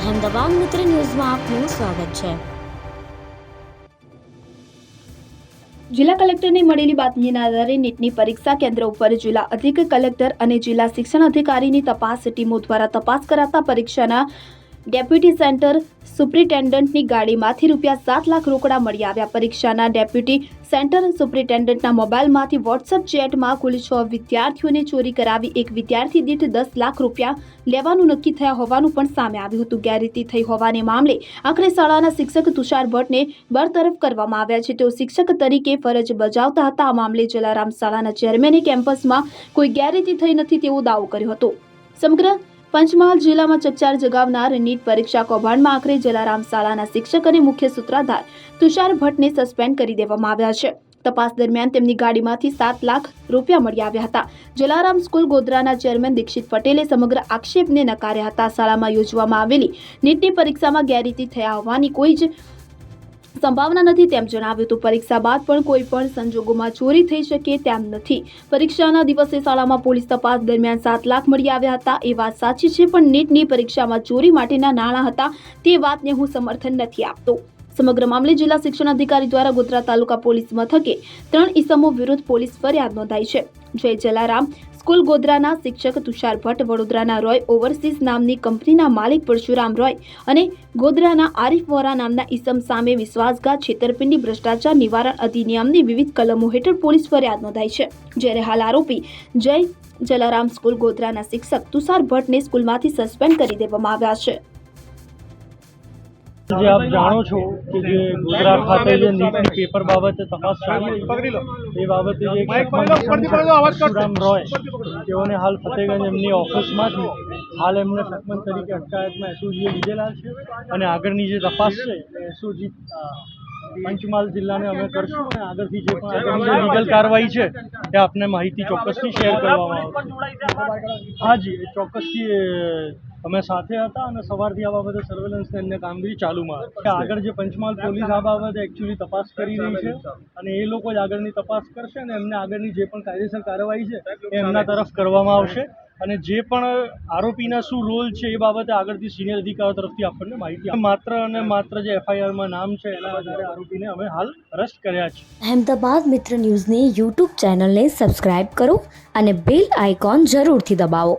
અહેમદાબાદ મિત્ર ન્યૂઝમાં આપનું સ્વાગત છે. જિલ્લા કલેક્ટરને મળેલી બાતમીના આધારે નીટની પરીક્ષા કેન્દ્ર ઉપર જિલ્લા અધિક કલેક્ટર અને જિલ્લા શિક્ષણ અધિકારીની તપાસ ટીમો દ્વારા તપાસ કરાતા પરીક્ષાના ડેપ્યુટી સેન્ટર સુપ્રિન્ટેન્ડન્ટની ગાડીમાંથી રૂપિયા સાત લાખ રોકડા મળી આવ્યા. પરીક્ષાના ડેપ્યુટી સેન્ટર સુપ્રિન્ટેન્ડન્ટના મોબાઈલમાંથી વોટ્સઅપ ચેટમાં કુલ છ વિદ્યાર્થીઓને ચોરી કરાવી એક વિદ્યાર્થી દીઠ દસ લાખ રૂપિયા લેવાનું નક્કી થયા હોવાનું પણ સામે આવ્યું હતું. ગેરરીતિ થઈ હોવાને મામલે આખરે શાળાના શિક્ષક તુષાર ભટ્ટને બરતરફ કરવામાં આવ્યા છે. તેઓ શિક્ષક તરીકે ફરજ બજાવતા હતા. આ મામલે જલારામ શાળાના ચેરમેને કેમ્પસમાં કોઈ ગેરરીતિ થઈ નથી તેવો દાવો કર્યો હતો. સમગ્ર પંચમહાલ જિલ્લામાં ચકચાર જગાવનાર નીટ પરીક્ષા કૌભાંડમાં આખરે જલારામ શાળાના શિક્ષક અને મુખ્ય સૂત્રાધાર તુષાર ભટ્ટને સસ્પેન્ડ કરી દેવામાં આવ્યા છે. તપાસ દરમિયાન તેમની ગાડીમાંથી સાત લાખ રૂપિયા મળી આવ્યા હતા. જલારામ સ્કૂલ ગોધરાના ચેરમેન દીક્ષિત પટેલે સમગ્ર આક્ષેપને નકાર્યા હતા. શાળામાં યોજવામાં આવેલી નીટની પરીક્ષામાં ગેરરીતિ થયા હોવાની કોઈ જ સંભાવના નથી, તેમ જણાવ્યું હતું. પરીક્ષા બાદ પણ કોઈ પણ સંજોગોમાં ચોરી થઈ શકે તેમ નથી. પરીક્ષાના દિવસે શાળામાં પોલીસ તપાસ દરમિયાન સાત લાખ મળી આવ્યા હતા. એ વાત સાચી છે, પણ નીટની પરીક્ષામાં ચોરી માટેના નાણાં હતા. તે વાતને હું સમર્થન નથી આપતો. સમગ્ર મામલે જિલ્લા શિક્ષણ અધિકારી દ્વારા ગોધરા તાલુકા પોલીસ મથકે ત્રણ ઇસમો વિરુદ્ધ પોલીસ ફરિયાદ નોંધાઈ છે. જય જલારામ, સ્કૂલ ગોધરાના શિક્ષક તુષાર ભટ્ટ, વડોદરાના રોય ઓવરસીઝ નામની કંપનીના માલિક પરશુરામ રોય અને ગોધરાના આરિફ વોરા નામના ઈસમ સામે વિશ્વાસઘાત, છેતરપિંડી, ભ્રષ્ટાચાર નિવારણ અધિનિયમની વિવિધ કલમો હેઠળ પોલીસ ફરિયાદ નોંધાઈ છે. જ્યારે હાલ આરોપી જય જલારામ સ્કૂલ ગોધરાના શિક્ષક તુષાર ભટ્ટને સ્કૂલમાંથી સસ્પેન્ડ કરી દેવામાં આવ્યા છે. જે આપ જાણો છો કે જે ગુજરાત ખાતે જે નીટની પેપર બાબતે તપાસ ચાલી એ બાબતે જે પરશુરામ રોય તેઓને હાલ ફતેગંજ એમની ઓફિસમાં હાલ એમને શકમંદ તરીકે અટકાયતમાં એસઓજીએ લીધેલા છે. અને આગળની જે તપાસ છે એસઓજી પંચમહાલ જિલ્લાને અમે કરશું અને આગળથી જે પણ આગળની લીગલ કાર્યવાહી છે એ આપને માહિતી ચોક્કસથી શેર કરવામાં આવશે. હાજી ચોક્કસથી અમે સાથે હતા અને સવારથી આ બાબતે સર્વેલન્સ અન્ય કામગીરી ચાલુમાં હતી આગળ જે પંચમહાલ પોલીસ આ બાબતે એકચ્યુઅલી તપાસ કરી રહી છે અને એ લોકો જ આગળની તપાસ કરશે અને એમને આગળની જે પણ કાયદેસર કાર્યવાહી છે એ એમના તરફ કરવામાં આવશે. અને જે પણ આરોપીના શું રોલ છે એ બાબતે આગળથી સિનિયર અધિકારીઓ તરફથી આપણને માહિતી માત્ર અને માત્ર જે એફઆઈઆરમાં નામ છે એના આધારે આરોપીને અમે હાલ અરેસ્ટ કર્યા છે. અહેમદાબાદ મિત્ર ન્યૂઝની યુટ્યુબ ચેનલને સબસ્ક્રાઇબ કરો અને બેલ આઇકોન જરૂરથી દબાવો.